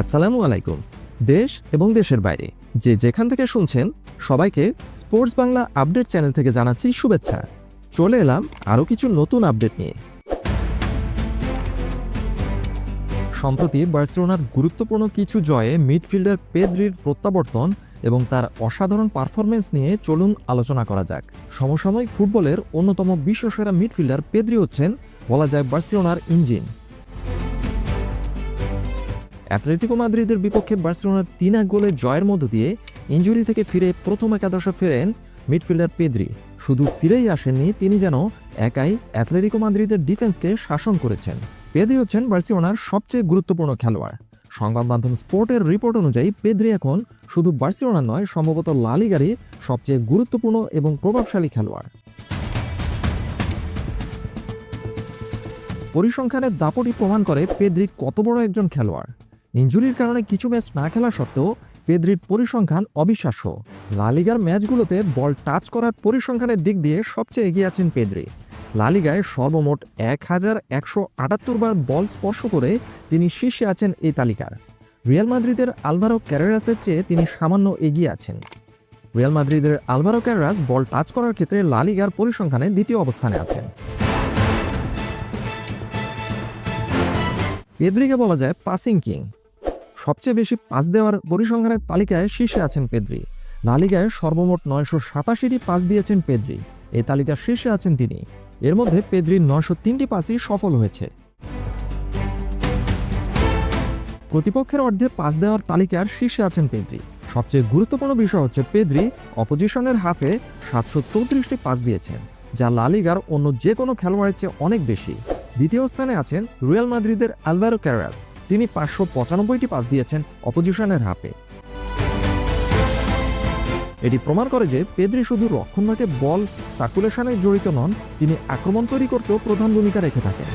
আসসালামু আলাইকুম। দেশ এবং দেশের বাইরে, যে যেখান থেকে শুনছেন, সবাইকে স্পোর্টস বাংলা আপডেট চ্যানেল থেকে জানাচ্ছি শুভেচ্ছা। চলে এলাম আরও কিছু নতুন আপডেট নিয়ে। সম্প্রতি বার্সেলোনার গুরুত্বপূর্ণ কিছু জয়ে মিডফিল্ডার পেদ্রির প্রত্যাবর্তন এবং তার অসাধারণ পারফরমেন্স নিয়ে চলুন আলোচনা করা যাক। সমসাময়িক ফুটবলের অন্যতম বিশ্বসেরা মিডফিল্ডার পেদ্রি হচ্ছেন, বলা যায় বার্সেলোনার ইঞ্জিন। অ্যাটলেটিকো মাদ্রিদের বিপক্ষে বার্সেলোনার তিন এক গোলে জয়ের মধ্য দিয়ে ইঞ্জুরি থেকে ফিরে প্রথম একাদশে ফেরেন মিডফিল্ডার পেদ্রি। শুধু ফিরেই আসেননি, তিনি যেন একাই অ্যাটলেটিকো মাদ্রিদের ডিফেন্সকে শাসন করেছেন। পেদ্রি হচ্ছেন বার্সেলোনার সবচেয়ে গুরুত্বপূর্ণ খেলোয়াড়। সংবাদ মাধ্যম স্পোর্টের রিপোর্ট অনুযায়ী, পেদ্রি এখন শুধু বার্সেলোনা নয়, সম্ভবত লালিগারই সবচেয়ে গুরুত্বপূর্ণ এবং প্রভাবশালী খেলোয়াড়। পরিসংখ্যানের দাপটই প্রমাণ করে পেদ্রি কত বড় একজন খেলোয়াড়। ইঞ্জুরির কারণে কিছু ম্যাচ না খেলা সত্ত্বেও পেদ্রির পরিসংখ্যান অবিশ্বাস্য। লালিগার ম্যাচগুলোতে বল টাচ করার পরিসংখ্যানের দিক দিয়ে সবচেয়ে এগিয়ে আছেন পেদ্রি। লালিগায় সর্বমোট এক হাজার একশো আটাত্তর বার বল স্পর্শ করে তিনি শীর্ষে আছেন এই তালিকার। রিয়াল মাদ্রিদের আলভারো ক্যারেরাসের চেয়ে তিনি সামান্য এগিয়ে আছেন। রিয়াল মাদ্রিদের আলভারো ক্যারেরাস বল টাচ করার ক্ষেত্রে লালিগার পরিসংখ্যানে দ্বিতীয় অবস্থানে আছেন। পেদ্রিকে বলা যায় পাসিং কিং। সবচেয়ে বেশি পাস দেওয়ার পরিসংখ্যানের তালিকায় শীর্ষে আছেন পেদ্রি। লালিগায় সর্বমোট নয়শো সাতাশিটি পাস দিয়েছেন পেদ্রি। এই তালিকার শীর্ষে আছেন তিনি। এর মধ্যে পেদ্রির নয়শো তিনটি পাসই সফল হয়েছে। প্রতিপক্ষের অর্ধে পাস দেওয়ার তালিকার শীর্ষে আছেন পেদ্রি। সবচেয়ে গুরুত্বপূর্ণ বিষয় হচ্ছে পেদ্রি অপোজিশনের হাফে সাতশো চৌত্রিশটি পাস দিয়েছেন, যা লালিগার অন্য যে কোনো খেলোয়াড়ের চেয়ে অনেক বেশি। দ্বিতীয় স্থানে আছেন রিয়াল মাদ্রিদের আলভারো ক্যারাস। তিনি পাঁচশো পঁচানব্বইটি পাস দিয়েছেন অপোজিশনের হাফে এটি প্রমাণ করে যে পেদ্রি শুধু রক্ষণভাগে বল সার্কুলেশনে জড়িত নন, তিনি আক্রমণ তৈরি করতেও প্রধান ভূমিকা রেখে থাকেন।